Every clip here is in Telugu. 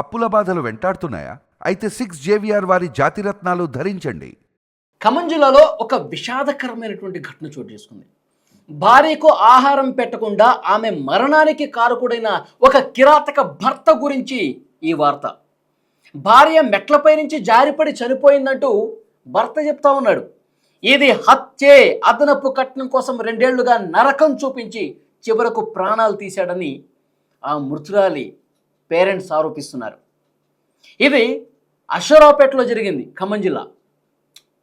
అప్పుల బాధలు వెంటాడుతున్నాయా? అయితే సిక్స్ జేవిఆర్ వారి జాతిరత్నాలు ధరించండి. ఖమ్మం జిల్లాలో ఒక విషాదకరమైనటువంటి ఘటన చోటు చేసుకుంది. భార్యకు ఆహారం పెట్టకుండా ఆమె మరణానికి కారకుడైన ఒక కిరాతక భర్త గురించి ఈ వార్త. భార్య మెట్లపై నుంచి జారిపడి చనిపోయిందంటూ భర్త చెప్తా ఉన్నాడు. ఇది హత్యే అదనపు కట్నం కోసం రెండేళ్ళుగా నరకం చూపించి చివరకు ప్రాణాలు తీశాడని ఆ మృతురాలి పేరెంట్స్ ఆరోపిస్తున్నారు. ఇది అశ్వరావుపేటలో జరిగింది ఖమ్మం జిల్లా.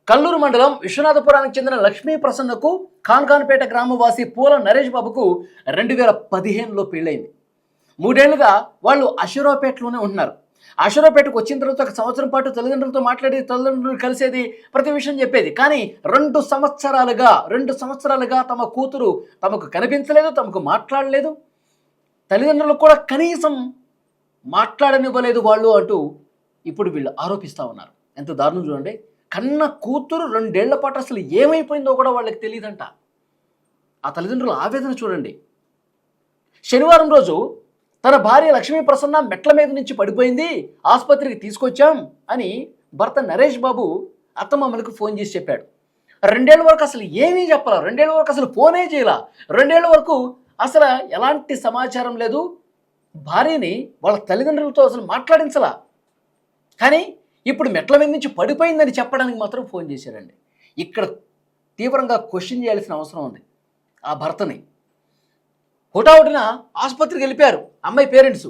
కల్లూరు మండలం విశ్వనాథపురానికి చెందిన లక్ష్మీ ప్రసన్నకు ఖాన్ఖాన్పేట గ్రామవాసి పూల నరేష్ బాబుకు రెండు వేల పదిహేనులో పెళ్ళైంది మూడేళ్ళుగా వాళ్ళు అశ్వరావుపేటలోనే ఉంటున్నారు. అశ్వరావుపేటకు వచ్చిన తర్వాత ఒక సంవత్సరం పాటు తల్లిదండ్రులతో మాట్లాడేది తల్లిదండ్రులు కలిసేది ప్రతి విషయం చెప్పేది. కానీ రెండు సంవత్సరాలుగా రెండు సంవత్సరాలుగా తమ కూతురు తమకు కనిపించలేదు తమకు మాట్లాడలేదు. తల్లిదండ్రులకు కూడా కనీసం మాట్లాడనివ్వలేదు వాళ్ళు అంటూ ఇప్పుడు వీళ్ళు ఆరోపిస్తూ ఉన్నారు. ఎంత దారుణం చూడండి. కన్న కూతురు రెండేళ్ళ పాటు అసలు ఏమైపోయిందో కూడా వాళ్ళకి తెలియదంట. ఆ తల్లిదండ్రుల ఆవేదన చూడండి. శనివారం రోజు తన భార్య లక్ష్మీ ప్రసన్న మెట్ల మీద నుంచి పడిపోయింది. ఆసుపత్రికి తీసుకొచ్చాం అని భర్త నరేష్ బాబు అత్తమామలకు ఫోన్ చేసి చెప్పాడు. రెండేళ్ళ వరకు అసలు ఏమీ చెప్పాల? రెండేళ్ళ వరకు అసలు ఫోనే చేయాల? రెండేళ్ళ వరకు అసలు ఎలాంటి సమాచారం లేదు? భార్యని వాళ్ళ తల్లిదండ్రులతో అసలు మాట్లాడించలా. కానీ ఇప్పుడు మెట్ల మీద నుంచి పడిపోయిందని చెప్పడానికి మాత్రం ఫోన్ చేశారండి ఇక్కడ తీవ్రంగా క్వశ్చన్ చేయాల్సిన అవసరం ఉంది ఆ భర్తని. హుటాహుటిన ఆసుపత్రికి వెళ్ళిపోయారు. అమ్మాయి పేరెంట్స్.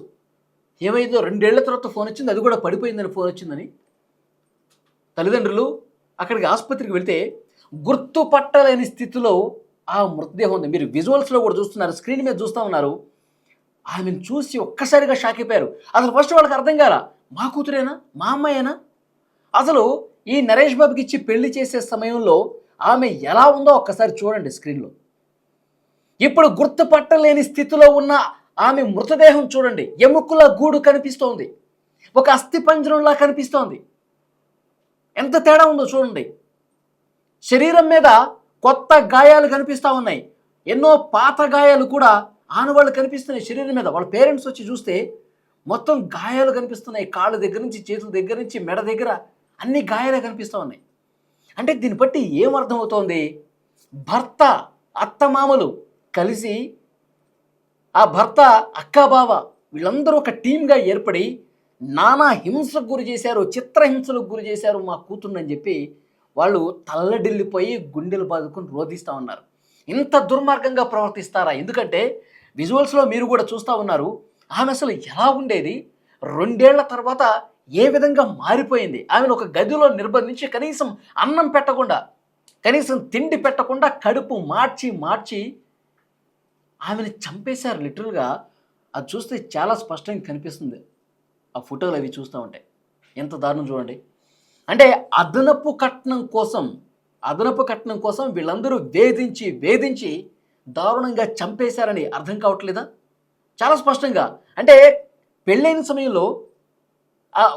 ఏమైందో రెండేళ్ళ తర్వాత ఫోన్ వచ్చింది అది కూడా పడిపోయిందని ఫోన్ వచ్చిందని. తల్లిదండ్రులు అక్కడికి ఆసుపత్రికి వెళ్తే గుర్తుపట్టలేని స్థితిలో ఆ మృతదేహం ఉంది. మీరు విజువల్స్లో కూడా చూస్తున్నారు స్క్రీన్ మీద చూస్తూ ఉన్నారు. ఆమెను చూసి ఒక్కసారిగా షాక్ అయిపోయారు. అసలు ఫస్ట్ వాళ్ళకి అర్థం కాల? మా కూతురేనా? మా అమ్మాయేనా? అసలు ఈ నరేష్ బాబుకి ఇచ్చి పెళ్ళి చేసే సమయంలో ఆమె ఎలా ఉందో ఒక్కసారి చూడండి స్క్రీన్లో ఇప్పుడు గుర్తుపట్టలేని స్థితిలో ఉన్న ఆమె మృతదేహం చూడండి. ఎముకల గూడు కనిపిస్తోంది. ఒక అస్థిపంజరంలా కనిపిస్తోంది. ఎంత తేడా ఉందో చూడండి. శరీరం మీద కొత్త గాయాలు కనిపిస్తూ ఉన్నాయి. ఎన్నో పాత గాయాలు కూడా ఆనవాళ్ళు కనిపిస్తున్నాయి శరీరం మీద. వాళ్ళ పేరెంట్స్ వచ్చి చూస్తే మొత్తం గాయాలు కనిపిస్తున్నాయి. కాళ్ళ దగ్గర నుంచి చేతుల దగ్గర నుంచి మెడ దగ్గర అన్ని గాయాలే కనిపిస్తూ ఉన్నాయి. అంటే దీన్ని బట్టి ఏమర్థమవుతోంది భర్త అత్తమామలు కలిసి ఆ భర్త అక్కాబావ వీళ్ళందరూ ఒక టీంగా ఏర్పడి నానా హింసకు గురి చేశారు చిత్రహింసలకు గురి చేశారు మా కూతుర్నని చెప్పి వాళ్ళు తల్లడిల్లిపోయి గుండెలు బాదుకుని రోధిస్తూ ఉన్నారు. ఇంత దుర్మార్గంగా ప్రవర్తిస్తారా? ఎందుకంటే విజువల్స్లో మీరు కూడా చూస్తూ ఉన్నారు. ఆమె అసలు ఎలా ఉండేది? రెండేళ్ళ తర్వాత ఏ విధంగా మారిపోయింది? ఆమెను ఒక గదిలో నిర్బంధించి కనీసం అన్నం పెట్టకుండా కనీసం తిండి పెట్టకుండా కడుపు మార్చి మార్చి ఆమెను చంపేశారు లిటరల్గా. అది చూస్తే చాలా స్పష్టంగా కనిపిస్తుంది. ఆ ఫోటోలు అవి చూస్తూ ఉంటాయి ఎంత దారుణం చూడండి. అంటే అదనపు కట్నం కోసం అదనపు కట్నం కోసం వీళ్ళందరూ వేధించి వేధించి దారుణంగా చంపేశారని అర్థం కావట్లేదా? చాలా స్పష్టంగా. అంటే పెళ్ళైన సమయంలో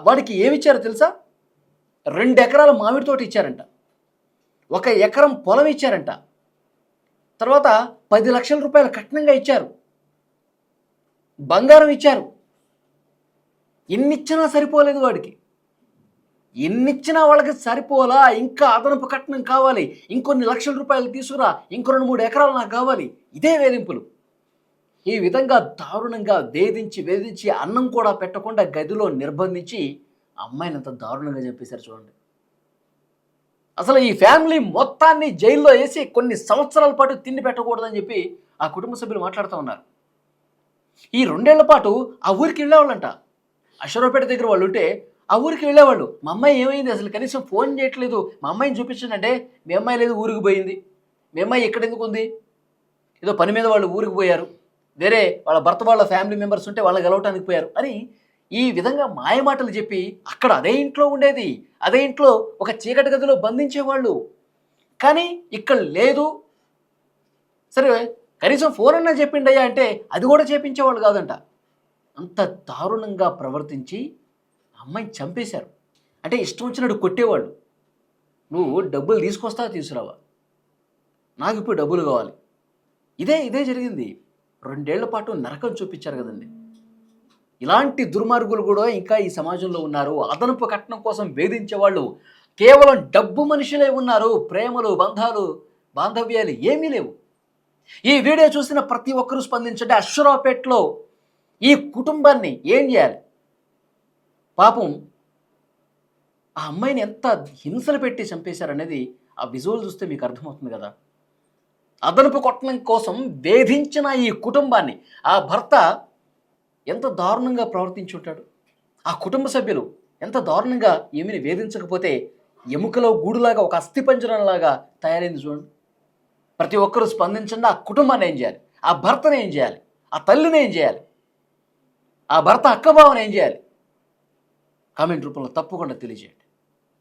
వాడికి ఏమి ఇచ్చారో తెలుసా? రెండు ఎకరాల మామిడి తోట ఇచ్చారంట. ఒక ఎకరం పొలం ఇచ్చారంట. తర్వాత పది లక్షల రూపాయల కట్నంగా ఇచ్చారు. బంగారం ఇచ్చారు. ఎన్నిచ్చినా సరిపోలేదు వాడికి. ఎన్నిచ్చినా వాళ్ళకి సరిపోలా ఇంకా అదనపు కట్నం కావాలి. ఇంకొన్ని లక్షల రూపాయలు తీసుకురా. ఇంకో రెండు మూడు ఎకరాలు నాకు కావాలి. ఇదే వేధింపులు. ఈ విధంగా దారుణంగా వేధించి వేధించి అన్నం కూడా పెట్టకుండా గదిలో నిర్బంధించి అమ్మాయిని అంత దారుణంగా చెప్పేశారు చూడండి. అసలు ఈ ఫ్యామిలీ మొత్తాన్ని జైల్లో వేసి కొన్ని సంవత్సరాల పాటు తిండి పెట్టకూడదని చెప్పి ఆ కుటుంబ సభ్యులు మాట్లాడుతూ ఉన్నారు. ఈ రెండేళ్ళ పాటు ఆ ఊరికి వెళ్ళేవాళ్ళంట. అశ్వరావుపేట దగ్గర వాళ్ళు ఉంటే ఆ ఊరికి వెళ్ళేవాళ్ళు. మా అమ్మాయి ఏమైంది అసలు? కనీసం ఫోన్ చేయట్లేదు. మా అమ్మాయిని చూపించండి మీ అమ్మాయి లేదు ఊరికి పోయింది. మీ అమ్మాయి ఎక్కడ ఎందుకు ఉంది? ఏదో పని మీద వాళ్ళు ఊరికి పోయారు. వేరే వాళ్ళ భర్త వాళ్ళ ఫ్యామిలీ మెంబర్స్ ఉంటే వాళ్ళకి గెలవటానికి పోయారు. అని ఈ విధంగా మాయమాటలు చెప్పి అక్కడ అదే ఇంట్లో ఉండేది. అదే ఇంట్లో ఒక చీకటి గదిలో బంధించేవాళ్ళు. కానీ ఇక్కడ లేదు. సరే కనీసం ఫోన్ అన్నా చెప్పిండయ్యా అంటే అది కూడా చేపించేవాళ్ళు కాదంట. అంత దారుణంగా ప్రవర్తించి అమ్మాయిని చంపేశారు. అంటే ఇష్టం వచ్చినట్టు కొట్టేవాళ్ళు. నువ్వు డబ్బులు తీసుకొస్తావా తీసుకురావా? నాకు ఇప్పుడు డబ్బులు కావాలి. ఇదే ఇదే జరిగింది. రెండేళ్ళ పాటు నరకం చూపించారు కదండి. ఇలాంటి దుర్మార్గులు కూడా ఇంకా ఈ సమాజంలో ఉన్నారు. అదనపు కట్నం కోసం వేధించే వాళ్ళు కేవలం డబ్బు మనుషులే ఉన్నారు. ప్రేమలు బంధాలు బాంధవ్యాలు ఏమీ లేవు. ఈ వీడియో చూసిన ప్రతి ఒక్కరూ స్పందించండి. అశ్వరావుపేటలో ఈ కుటుంబాన్ని ఏం చేయాలి? పాపం ఆ అమ్మాయిని ఎంత హింసలు పెట్టి చంపేశారనేది ఆ విజువల్ చూస్తే మీకు అర్థమవుతుంది కదా. అదనపు కొట్టడం కోసం వేధించిన ఈ కుటుంబాన్ని ఆ భర్త ఎంత దారుణంగా ప్రవర్తించి ఉంటాడు. ఆ కుటుంబ సభ్యులు ఎంత దారుణంగా ఏమిని వేధించకపోతే ఎముకలో గూడులాగా ఒక అస్థిపంజరంలాగా తయారైంది చూడండి. ప్రతి ఒక్కరూ స్పందించండి ఆ కుటుంబాన్ని ఏం చేయాలి? ఆ భర్తను ఏం చేయాలి? ఆ తల్లిని ఏం చేయాలి? ఆ భర్త అక్కబావని ఏం చేయాలి? కామెంట్ రూపంలో తప్పకుండా తెలియజేయండి.